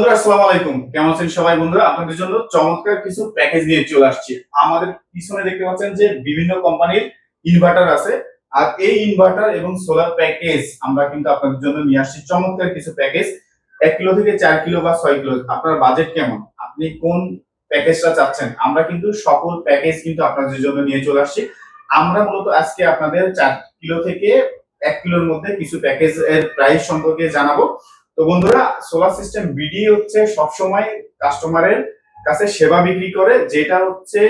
বন্ধুরা, আসসালামু আলাইকুম। কেমন আছেন সবাই বন্ধুরা? আপনাদের জন্য চমৎকার কিছু প্যাকেজ নিয়ে চলে আসছি। আমাদের পিছনে দেখতে পাচ্ছেন যে বিভিন্ন কোম্পানির ইনভার্টার আছে। আর এই ইনভার্টার এবং সোলার প্যাকেজ আমরা কিন্তু আপনাদের জন্য নিয়ে আসছি। চমৎকার কিছু প্যাকেজ এক কিলো থেকে চার কিলো বা ছয় কিলো, আপনার বাজেট কেমন? আপনি কোন প্যাকেজটা চাচ্ছেন? আমরা কিন্তু সকল প্যাকেজ কিন্তু আপনাদের জন্য নিয়ে চলে আসছি। আমরা মূলত আজকে আপনাদের চার কিলো থেকে এক কিলোর মধ্যে কিছু প্যাকেজ এর প্রাইস সম্পর্কে জানাব। তো বন্ধুরা সোলার সিস্টেম বিডি হচ্ছে সবসময় কাস্টমারের কাছে সেবা বিক্রি করে, যেটা হচ্ছে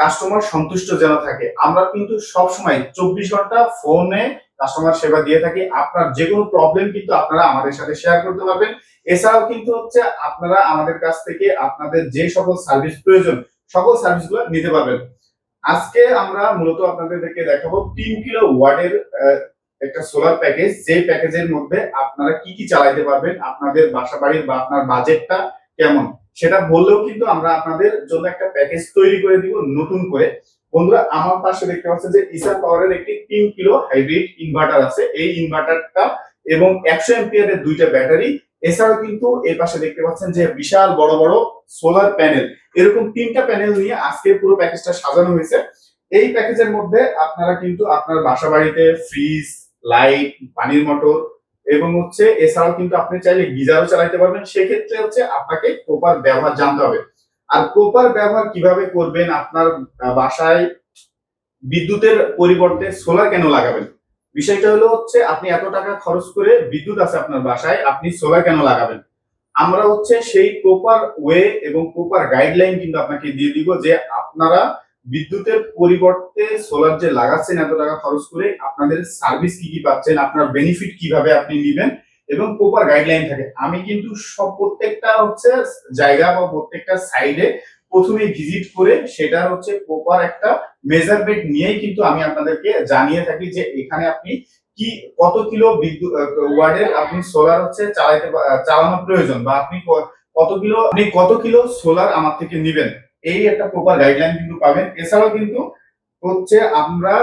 কাস্টমার সন্তুষ্ট যেন থাকে। আমরা কিন্তু সবসময় চব্বিশ ঘণ্টা ফোনে কাস্টমার সেবা দিয়ে থাকি। আপনার যে কোনো প্রবলেম কিন্তু আপনারা আমাদের সাথে শেয়ার করতে পারবেন। এছাড়াও কিন্তু হচ্ছে, আপনারা আমাদের কাছ থেকে আপনাদের যে সকল সার্ভিস প্রয়োজন, সকল সার্ভিসগুলো নিতে পারবেন। আজকে আমরা মূলত আপনাদেরকে দেখাবো তিন কিলো ওয়ার্ডের একটা সোলার প্যাকেজ যে প্যাকেজের মধ্যে আপনারা কি কি চালাইতে পারবেন, আপনাদের বাসা বাড়ির বা আপনার বাজেটটা কেমন, সেটা বললেও কিন্তু আমরা আপনাদের জন্য একটা প্যাকেজ তৈরি করে দিব নতুন করে। বন্ধুরা, আমার পাশে দেখতে পাচ্ছেন যে ইসার পাওয়ারের একটি তিন কিলো হাইব্রিড ইনভার্টার আছে। এই ইনভার্টারটা এবং একশো এমপিয়ার এর দুইটা ব্যাটারি এছাড়াও কিন্তু এই পাশে দেখতে পাচ্ছেন যে বিশাল বড় বড় সোলার প্যানেল এরকম তিনটা প্যানেল নিয়ে আজকে পুরো প্যাকেজটা সাজানো হয়েছে। এই প্যাকেজের মধ্যে আপনারা কিন্তু আপনার বাসা বাড়িতে ফ্রিজ লাইট, পানির মোটর এবং হচ্ছে এছাড়াও কিন্তু আপনি চাইলে গিজারও চালাইতে পারবেন। সেক্ষেত্রে হচ্ছে আপনাকে প্রপার ব্যবহার জানতে হবে। আর প্রপার ব্যবহার কীভাবে করবেন? আপনার বাসায় বিদ্যুতের পরিবর্তে সোলার কেন লাগাবেন? বিষয়টা হলো হচ্ছে আপনি এত টাকা খরচ করে বিদ্যুৎ আছে আপনার বাসায়, আপনি সোলার কেন লাগাবেন? আমরা হচ্ছে সেই প্রপার ওয়ে এবং প্রপার গাইডলাইন কিন্তু আপনাকে দিয়ে দিব যে আপনারা বিদ্যুতের পরিবর্তে সোলার যে লাগাচ্ছেন, এত টাকা খরচ করে আপনাদের সার্ভিস কি কি পাচ্ছেন, আপনার বেনিফিট কীভাবে আপনি নেবেন এবং প্রপার গাইডলাইন থাকে। আমি কিন্তু সব প্রত্যেকটা হচ্ছে জায়গা বা প্রত্যেকটা সাইডে প্রথমে ভিজিট করে সেটা হচ্ছে প্রপার একটা মেজারমেন্ট নিয়েই কিন্তু আমি আপনাদেরকে জানিয়ে থাকি যে এখানে আপনি কি, কত কিলো বিদ্যুৎ ওয়ার্ডের আপনি সোলার হচ্ছে চালাইতে চালানো প্রয়োজন বা আপনি কত কিলো, আপনি কত কিলো সোলার আমার থেকে নেবেন। এই একটা প্রপার গাইডলাইন কিন্তু পাবেন। এছাড়াও কিন্তু হচ্ছে আমরা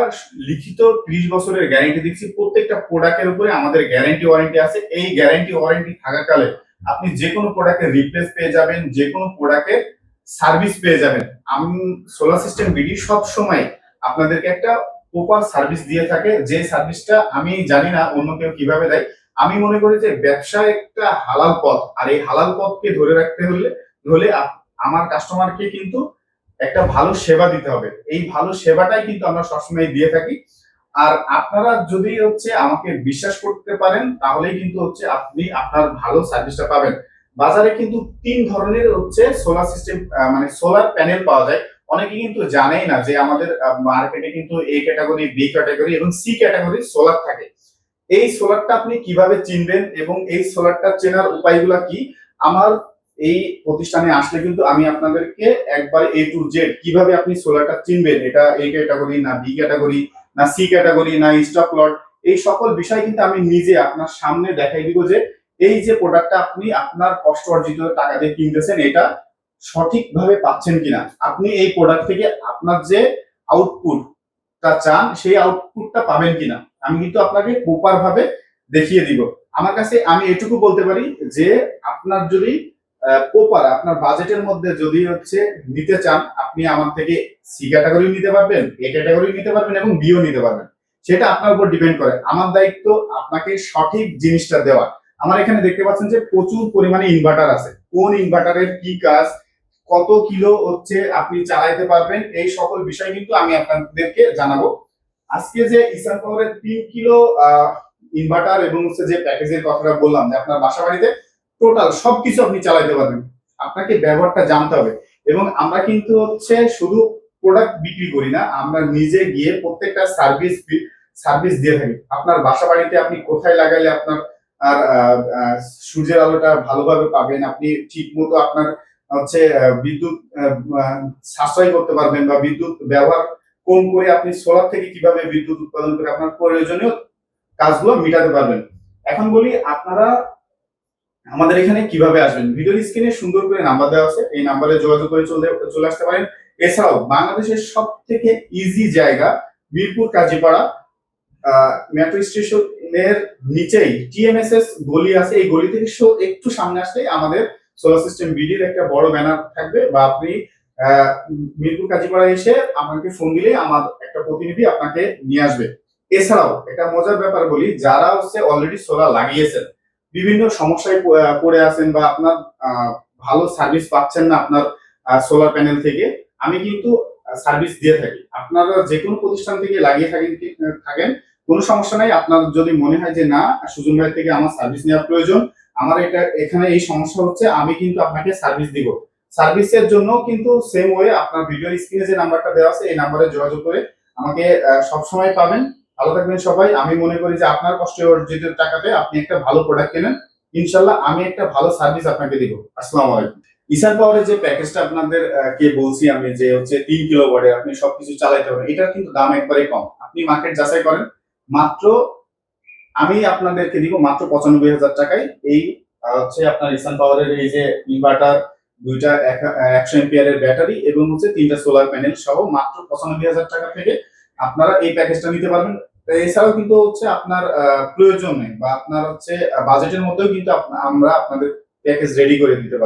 লিখিত ত্রিশ বছরের গ্যারেন্টি দিচ্ছি, প্রত্যেকটা প্রোডাক্টের উপরে আমাদের গ্যারেন্টি ওয়ারেন্টি আছে। এই গ্যারেন্টি ওয়ারেন্টি থাকাকালে আপনি যে কোনো প্রোডাক্টের রিপ্লেস পেয়ে যাবেন যে কোনো প্রোডাক্টের সার্ভিস পেয়ে যাবেন। আমি সোলার সিস্টেম বিডি সব সময় আপনাদেরকে একটা প্রপার সার্ভিস দিয়ে থাকে। যে সার্ভিসটা আমি জানি না অন্য কেউ কীভাবে দেয়। আমি মনে করি যে ব্যবসা একটা হালাল পথ। আর এই হালাল পথকে ধরে রাখতে হলে হলে আমার কাস্টমারকে কিন্তু একটা ভালো সেবা দিতে হবে। এই ভালো সেবাটাই কিন্তু আমরা সবসময় দিয়ে থাকি। আর আপনারা যদি হচ্ছে আমাকে বিশ্বাস করতে পারেন, তাহলেই কিন্তু হচ্ছে আপনি আপনার ভালো সার্ভিসটা পাবেন। বাজারে কিন্তু তিন ধরনের হচ্ছে সোলার সিস্টেম মানে সোলার প্যানেল পাওয়া যায়। অনেকে কিন্তু জানেই না যে আমাদের মার্কেটে কিন্তু এ ক্যাটাগরি বি ক্যাটাগরি এবং সি ক্যাটাগরি সোলার থাকে। এই সোলারটা আপনি কীভাবে চিনবেন এবং এই সোলারটা চেনার উপায়গুলা কি? আমার এই প্রতিষ্ঠানে আসলে কিন্তু আমি আপনাদেরকে একবার এ টু জেড কীভাবে আপনি সোলারটা চিনবেন? এটা এ ক্যাটাগরি না বি ক্যাটাগরি না সি ক্যাটাগরি না স্টক লট এই সকল বিষয় কিন্তু আমি নিজে আপনার সামনে দেখাই দিব যে এই যে প্রোডাক্টটা আপনি আপনার কষ্ট অর্জিত টাকা দিয়ে কিনতেছেন, এটা সঠিকভাবে পাচ্ছেন কিনা? আপনি এই প্রোডাক্ট থেকে আপনার যে আউটপুটটা চান, সেই আউটপুটটা পাবেন কিনা? আমি কিন্তু আপনাকে প্রপার ভাবে দেখিয়ে দিব। আমার কাছে আমি এটুকু বলতে পারি যে আপনার যদি প্রপার আপনার বাজেটের মধ্যে যদি হচ্ছে নিতে চান, আপনি আমার থেকে সি ক্যাটাগরি নিতে পারবেন এ ক্যাটাগরি নিতে পারবেন এবং বিও নিতে পারবেন। সেটা আপনার উপর ডিপেন্ড করে। আমার দায়িত্ব আপনাকে সঠিক জিনিসটা দেওয়া। আমার এখানে দেখতে পাচ্ছেন যে প্রচুর পরিমাণে ইনভার্টার আছে। কোন ইনভার্টারের কি কাজ, কত কিলো হচ্ছে আপনি চালাইতে পারবেন, এই সকল বিষয় কিন্তু আমি আপনাদেরকে জানাব। আজকে যে ইসান পাওয়ারের তিন কিলো ইনভার্টার এবং হচ্ছে যে প্যাকেজের কথাটা বললাম যে আপনার বাসা বাড়িতে টোটাল সবকিছু আপনি চালাইতে পারবেন। আপনাকে ব্যবহারটা জানতে হবে। এবং আমরা কিন্তু হচ্ছে শুধু প্রোডাক্ট বিক্রি করি না, আমরা নিজে গিয়ে প্রত্যেকটা সার্ভিস সার্ভিস দিয়ে থাকি। আপনার বাসা বাড়িতে আপনি কোথায় লাগাইলে আপনার, আর সূর্যের আলোটা ভালোভাবে পাবেন, আপনি ঠিক মতো আপনার হচ্ছে বিদ্যুৎ সাশ্রয় করতে পারবেন বা বিদ্যুৎ ব্যবহার কম করে আপনি সোলার থেকে কীভাবে বিদ্যুৎ উৎপাদন করে আপনার প্রয়োজনীয় কাজগুলো মেটাতে পারবেন। এখন বলি, আপনারা আমাদের এখানে কীভাবে আসবেন? ভিডিও স্ক্রিনে সুন্দর করে নাম্বার দেওয়া আছে। এই নাম্বারে যোগাযোগ করে চলে চলে আসতে পারেন। এছাড়াও বাংলাদেশের সব থেকে ইজি জায়গা মিরপুর কাজীপাড়া মেট্রো স্টেশনের নিচেই টিএমএসএস গলি আছে। এই গলি থেকে একটু সামনে আসলেই আমাদের সোলার সিস্টেম বিডির একটা বড় ব্যানার থাকবে বা আপনি মিরপুর কাজীপাড়া এসে আমাকে ফোন দিলে আমার একটা প্রতিনিধি আপনাকে নিয়ে আসবে। এছাড়াও একটা মজার ব্যাপার বলি, যারা হচ্ছে অলরেডি সোলার লাগিয়েছেন বিভিন্ন সমস্যায় পড়ে আছেন বা আপনার ভালো সার্ভিস পাচ্ছেন না আপনার সোলার প্যানেল থেকে, আমি কিন্তু সার্ভিস দিয়ে থাকি। আপনারা যে কোনো প্রতিষ্ঠান থেকে লাগিয়ে থাকেন থাকেন, কোনো সমস্যা নাই। আপনার যদি মনে হয় যে না, সুজন ভাই থেকে আমার সার্ভিস নেওয়ার প্রয়োজন, আমার এটা, এখানে এই সমস্যা হচ্ছে, আমি কিন্তু আপনাকে সার্ভিস দিব। সার্ভিসের জন্য কিন্তু সেম ওয়ে আপনার ভিডিও স্ক্রিনে যে নাম্বারটা দেওয়া আছে, এই নাম্বারে যোগাযোগ করে আমাকে সবসময় পাবেন। ভালো থাকবেন সবাই। আমি মনে করি যে আপনার কষ্ট অর্জিত টাকাতে আপনি একটা ভালো প্রোডাক্ট কেনেন, ইনশাল্লাহ আমি একটা ভালো সার্ভিস আপনাকে দিব। আসসালামু আলাইকুম। ইসান পাওয়ারের যে প্যাকেজটা আপনাদের কে বলছি আমি যে হচ্ছে তিন কিলো ওয়াটে আপনি সবকিছু চালাইতে পারবেন, এটার কিন্তু দাম একবারে কম। আপনি মার্কেট যাচাই করেন। মাত্র আমি আপনাদেরকে দিব মাত্র পঁচানব্বই হাজার টাকায়। এই হচ্ছে আপনার ইসান পাওয়ারের এই যে ইনভার্টার দুইটা এক- একশো এমপিয়ারের ব্যাটারি এবং হচ্ছে তিনটা সোলার প্যানেল সহ মাত্র পঁচানব্বই হাজার টাকা থেকে আপনারা এই প্যাকেজটা নিতে পারবেন। এছাড়াও কিন্তু হচ্ছে আপনার প্রয়োজনে বা আপনার হচ্ছে বাজেটের মধ্যেও কিন্তু আমরা আপনাদের প্যাকেজ রেডি করে দিতে পারি